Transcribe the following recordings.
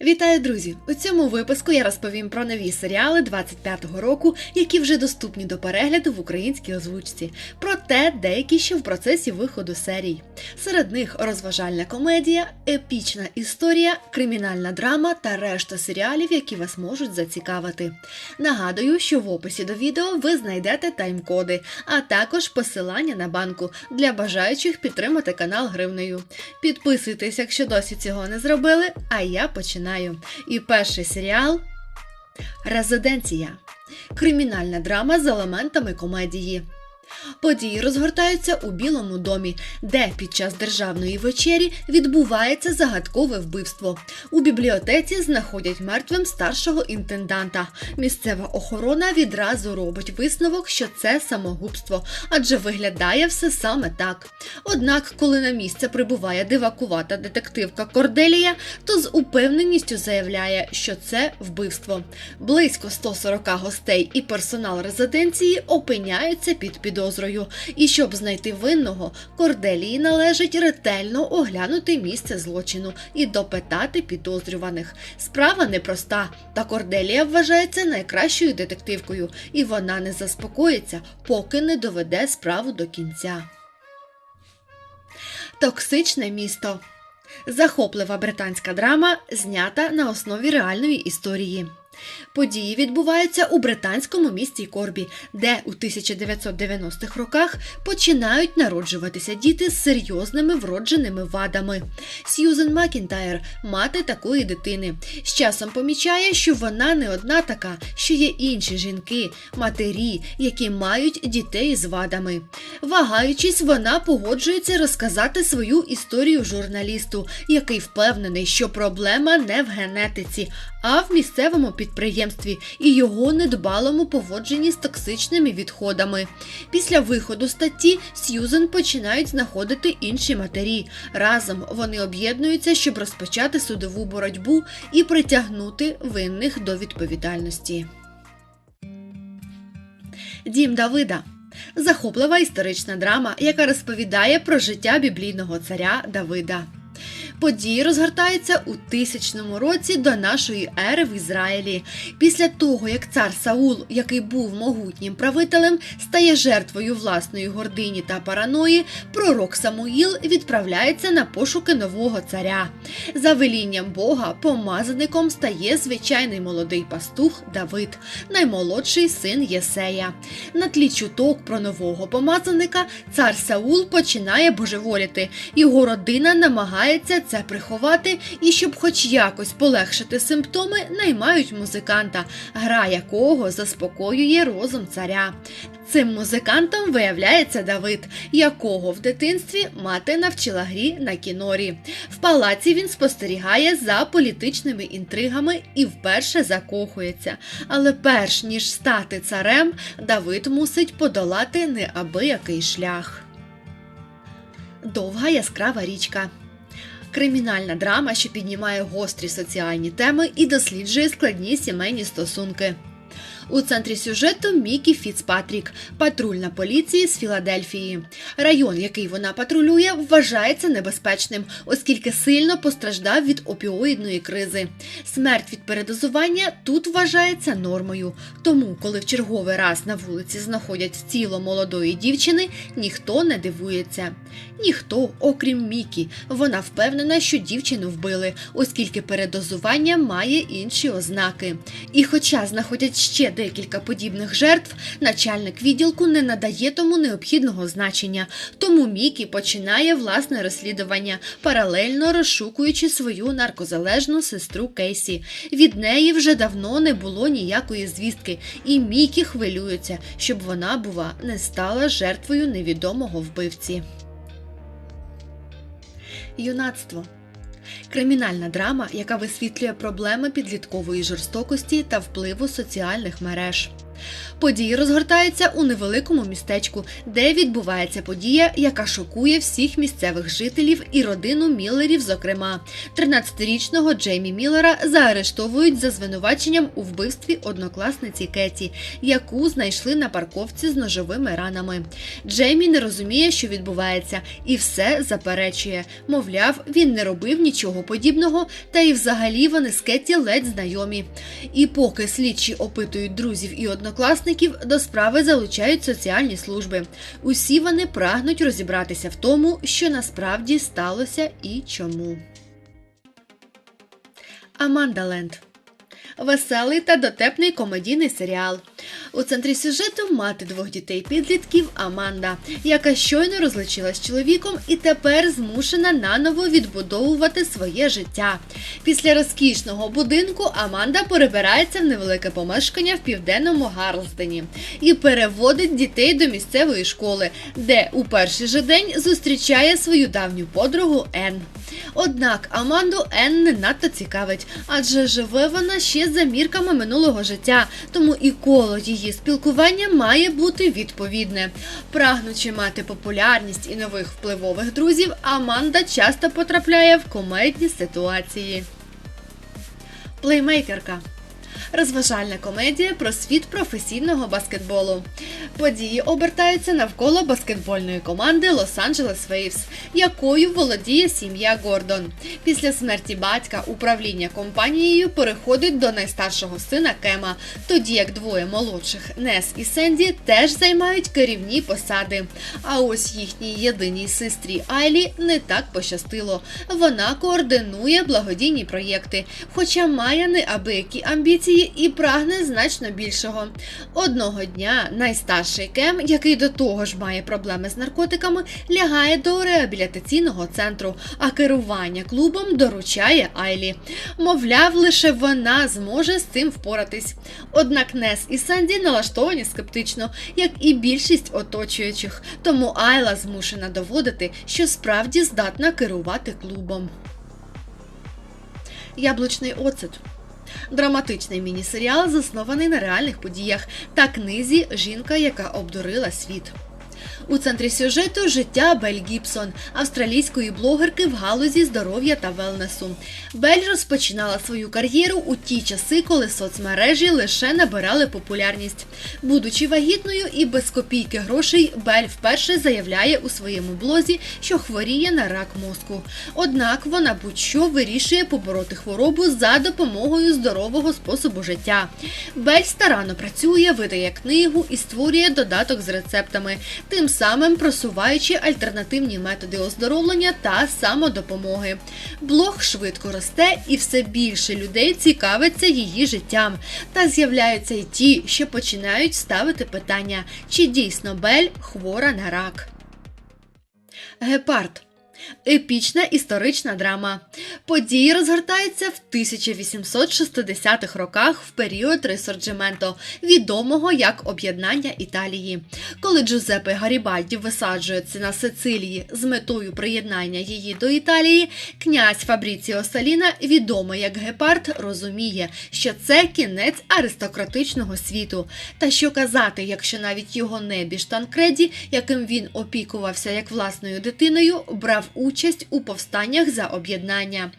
Вітаю, друзі! У цьому випуску я розповім про нові серіали 25-го року, які вже доступні до перегляду в українській озвучці. Проте деякі ще в процесі виходу серій. Серед них розважальна комедія, епічна історія, кримінальна драма та решта серіалів, які вас можуть зацікавити. Нагадую, що в описі до відео ви знайдете тайм-коди, а також посилання на банку для бажаючих підтримати канал гривнею. Підписуйтесь, якщо досі цього не зробили, а я починаю. І перший серіал Резиденція. Кримінальна драма з елементами комедії. Події розгортаються у Білому домі, де під час державної вечері відбувається загадкове вбивство. У бібліотеці знаходять мертвим старшого інтенданта. Місцева охорона відразу робить висновок, що це самогубство, адже виглядає все саме так. Однак, коли на місце прибуває дивакувата детективка Корделія, то з упевненістю заявляє, що це вбивство. Близько 140 гостей і персонал резиденції опиняються під підозрою. І щоб знайти винного, Корделії належить ретельно оглянути місце злочину і допитати підозрюваних. Справа непроста, та Корделія вважається найкращою детективкою, і вона не заспокоїться, поки не доведе справу до кінця. Токсичне місто. Захоплива британська драма, знята на основі реальної історії. Події відбуваються у британському місті Корбі, де у 1990-х роках починають народжуватися діти з серйозними вродженими вадами. Сьюзен Макінтайр, мати такої дитини, з часом помічає, що вона не одна така, що є інші жінки, матері, які мають дітей з вадами. Вагаючись, вона погоджується розказати свою історію журналісту, який впевнений, що проблема не в генетиці, а в місцевому підприємстві і його недбалому поводженні з токсичними відходами. Після виходу статті Сьюзен починають знаходити інші матері. Разом вони об'єднуються, щоб розпочати судову боротьбу і притягнути винних до відповідальності. Дім Давида. Захоплива історична драма, яка розповідає про життя біблійного царя Давида. Події розгортаються у тисячному році до нашої ери в Ізраїлі. Після того, як цар Саул, який був могутнім правителем, стає жертвою власної гордині та параної, пророк Самуїл відправляється на пошуки нового царя. За велінням Бога помазаником стає звичайний молодий пастух Давид, наймолодший син Єсея. На тлі чуток про нового помазаника цар Саул починає божеволіти. Його родина намагається це приховати і, щоб хоч якось полегшити симптоми, наймають музиканта, гра якого заспокоює розум царя. Цим музикантом виявляється Давид, якого в дитинстві мати навчила грі на кінорі. В палаці він спостерігає за політичними інтригами і вперше закохується. Але перш ніж стати царем, Давид мусить подолати неабиякий шлях. Довга яскрава річка. Кримінальна драма, що піднімає гострі соціальні теми і досліджує складні сімейні стосунки. У центрі сюжету Мікі Фіцпатрік, патрульна поліції з Філадельфії. Район, який вона патрулює, вважається небезпечним, оскільки сильно постраждав від опіоїдної кризи. Смерть від передозування тут вважається нормою. Тому, коли в черговий раз на вулиці знаходять тіло молодої дівчини, ніхто не дивується. Ніхто, окрім Мікі, вона впевнена, що дівчину вбили, оскільки передозування має інші ознаки. І, хоча знаходять ще декілька подібних жертв, начальник відділку не надає тому необхідного значення. Тому Мікі починає власне розслідування, паралельно розшукуючи свою наркозалежну сестру Кейсі. Від неї вже давно не було ніякої звістки, і Мікі хвилюється, щоб вона, бува, не стала жертвою невідомого вбивці. Юнацтво Кримінальна драма, яка висвітлює проблеми підліткової жорстокості та впливу соціальних мереж. Події розгортаються у невеликому містечку, де відбувається подія, яка шокує всіх місцевих жителів і родину Міллерів. Зокрема, 13-річного Джеймі Міллера заарештовують за звинуваченням у вбивстві однокласниці Кеті, яку знайшли на парковці з ножовими ранами. Джеймі не розуміє, що відбувається, і все заперечує. Мовляв, він не робив нічого подібного, та й взагалі вони з Кеті ледь знайомі. І поки слідчі опитують друзів і однокласників, до справи залучають соціальні служби. Усі вони прагнуть розібратися в тому, що насправді сталося і чому. Аманда Ленд Веселий та дотепний комедійний серіал. У центрі сюжету мати двох дітей-підлітків Аманда, яка щойно розлучилась з чоловіком і тепер змушена наново відбудовувати своє життя. Після розкішного будинку Аманда перебирається в невелике помешкання в південному Гарлстені і переводить дітей до місцевої школи, де у перший же день зустрічає свою давню подругу Енн. Однак Аманду Ен не надто цікавить, адже живе вона ще за мірками минулого життя, тому і коло її спілкування має бути відповідне. Прагнучи мати популярність і нових впливових друзів, Аманда часто потрапляє в комедні ситуації. Плеймейкерка розважальна комедія про світ професійного баскетболу. Події обертаються навколо баскетбольної команди Лос-Анджелес Вейвс, якою володіє сім'я Гордон. Після смерті батька управління компанією переходить до найстаршого сина Кема, тоді як двоє молодших Нес і Сенді теж займають керівні посади. А ось їхній єдиній сестрі Айлі не так пощастило. Вона координує благодійні проєкти, хоча має неабиякі амбіції і прагне значно більшого. Одного дня найстарший Кем, який до того ж має проблеми з наркотиками, лягає до реабілітаційного центру, а керування клубом доручає Айлі. Мовляв, лише вона зможе з цим впоратись. Однак Нес і Санді налаштовані скептично, як і більшість оточуючих. Тому Айла змушена доводити, що справді здатна керувати клубом. Яблучний оцет Драматичний міні-серіал заснований на реальних подіях та книзі Жінка, яка обдурила світ. У центрі сюжету життя Бель Гібсон, австралійської блогерки в галузі здоров'я та велнесу. Бель розпочинала свою кар'єру у ті часи, коли соцмережі лише набирали популярність. Будучи вагітною і без копійки грошей, Бель вперше заявляє у своєму блозі, що хворіє на рак мозку. Однак вона будь-що вирішує побороти хворобу за допомогою здорового способу життя. Бель старанно працює, видає книгу і створює додаток з рецептами тим самим просуваючи альтернативні методи оздоровлення та самодопомоги. Блог швидко росте і все більше людей цікавиться її життям. Та з'являються й ті, що починають ставити питання, чи дійсно Бель хвора на рак. Гепард Епічна історична драма. Події розгортаються в 1860-х роках в період Ресорджементо, відомого як об'єднання Італії. Коли Джузеппе Гарібальді висаджується на Сицилії з метою приєднання її до Італії, князь Фабріціо Саліна, відомий як гепард, розуміє, що це кінець аристократичного світу. Та що казати, якщо навіть його небіж Танкреді, яким він опікувався як власною дитиною, брав участь у повстаннях за об'єднання.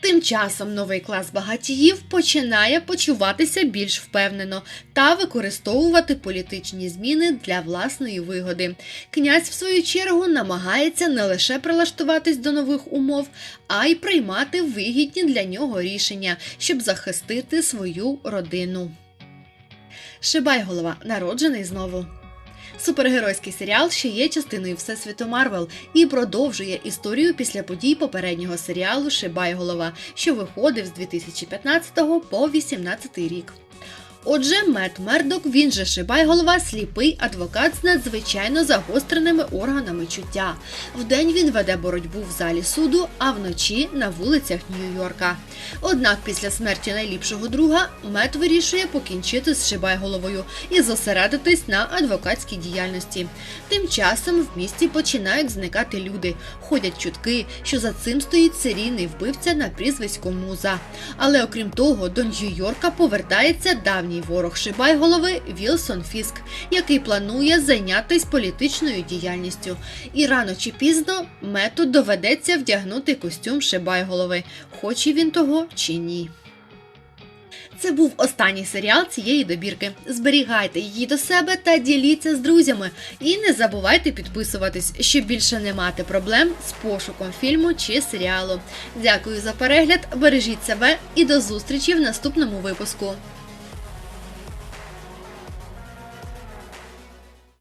Тим часом новий клас багатіїв починає почуватися більш впевнено та використовувати політичні зміни для власної вигоди. Князь, в свою чергу, намагається не лише прилаштуватись до нових умов, а й приймати вигідні для нього рішення, щоб захистити свою родину. Шибайголова народжений знову. Супергеройський серіал ще є частиною Всесвіту Марвел і продовжує історію після подій попереднього серіалу Шибайголова, що виходив з 2015 по 2018 рік. Отже, Мет Мердок, він же Шибайголова, сліпий адвокат з надзвичайно загостреними органами чуття. Вдень він веде боротьбу в залі суду, а вночі на вулицях Нью-Йорка. Однак після смерті найліпшого друга Мет вирішує покінчити з Шибайголовою і зосередитись на адвокатській діяльності. Тим часом в місті починають зникати люди. Ходять чутки, що за цим стоїть серійний вбивця на прізвисько Муза. Але окрім того, до Нью-Йорка повертається давній давній ворог Шибайголови Вілсон Фіск, який планує зайнятися політичною діяльністю. І рано чи пізно мету доведеться вдягнути костюм Шибайголови, хоче він того чи ні. Це був останній серіал цієї добірки. Зберігайте її до себе та діліться з друзями. І не забувайте підписуватись, щоб більше не мати проблем з пошуком фільму чи серіалу. Дякую за перегляд, бережіть себе і до зустрічі в наступному випуску.